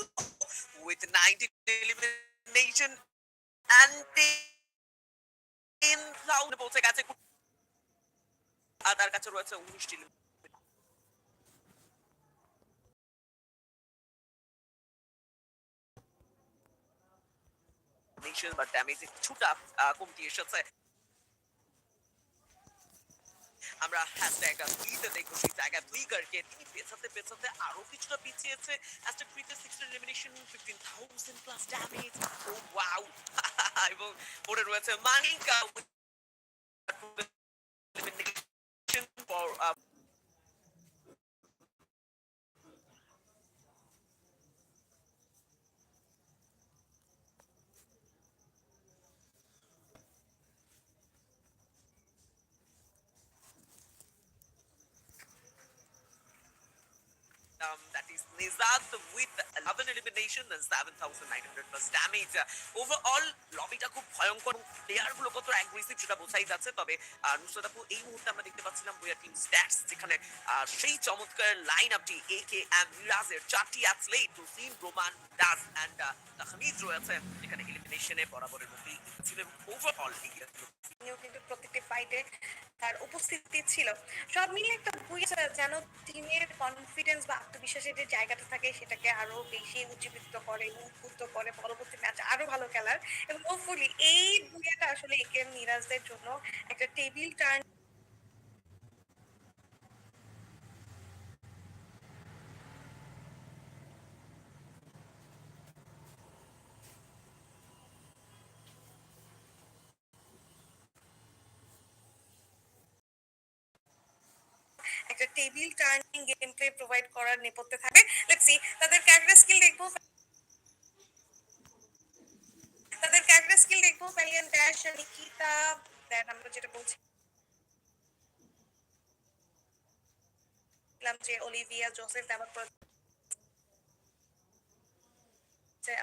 2 with 90 elimination and 10,000 পৌঁছে গেছে আর তার কাছে রয়েছে উনিশটি নেশন বা ড্যামেজে কিছুটা কমতি এসেছে। আমরা হ্যাশট্যাগ ফ্লিতে দেখব সেই জায়গায় করকে তিনি পেছাতে পেছাতে আরও কিছুটা পিছিয়েছে। হ্যাশট্যাগ ফ্রিতে sixteen elimination fifteen thousand plus damage ও ওয়াও এবং পরে রয়েছে Manika um, is Nizad with 11 elimination and 7,900 plus damage. Overall, লবিটা খুব ভয়ঙ্কর। প্লেয়ারগুলো কত অ্যাগ্রেসিভ সেটা বোঝাই যাচ্ছে। তবে নুসরাত আপু এই মুহূর্তে আমরা দেখতে পাচ্ছিলাম বুয়া টিম স্ট্যাটস যেখানে সেই চমৎকার লাইন আপটি এ কে এম মিরাজের চারটি অ্যাথলেট তুসিন রোমান ডাস অ্যান্ড তাহমিদ রয়েছে। যেখানে এলিমিনেশনে বরাবরের মতোই ছিল ওভারঅল এগিয়ে কিন্তু প্রত্যেকটি ফাইটে তার উপস্থিতি ছিল। সব মিলিয়ে একটা আছে যেন টিমের কনফিডেন্স বা আত্মবিশ্বাসের যে জায়গাটা থাকে সেটাকে আরও বেশি উজ্জীবিত করে উদ্বুদ্ধ করে। পরবর্তী ম্যাচ আরও ভালো খেলার। এবং হোপফুলি এই বুয়াটা আসলে একে মিরাজদের জন্য একটা টেবিল টার্ন একটা table turning game play provide করার নেপথ্যে থাকে। লেটস সি তাদের ক্যারেক্টার স্কিল দেখব। তাদের ক্যারেক্টার স্কিল দেখব প্যালিয়ান ড্যাশ নিকিতা দেন আমরা যেটা বলছিলাম যে অলিভিয়া জোসেফ ব্যবহার করেছে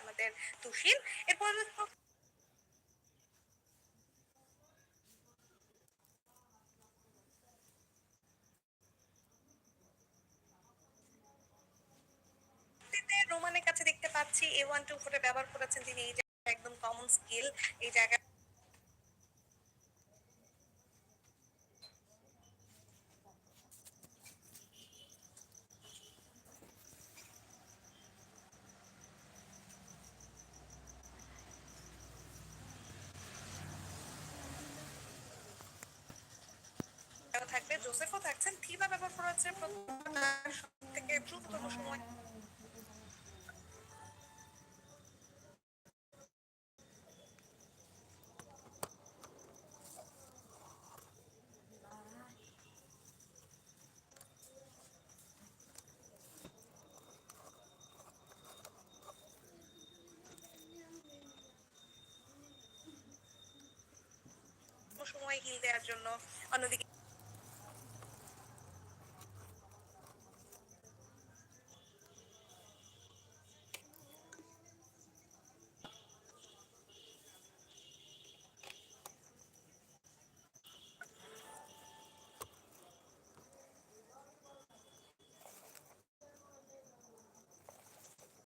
আমাদের তুষিন এরপর পাচ্ছি এ ওয়ান টু ফোরে ব্যবহার করেছেন তিনি, এই জায়গায় একদম কমন স্কিল এই জায়গায় থাকবে। জোসেফও থাকছেন। থিবা ব্যবহার করা হচ্ছে সব থেকে দ্রুততম সময়। হিল দেওয়ার জন্য। অন্যদিকে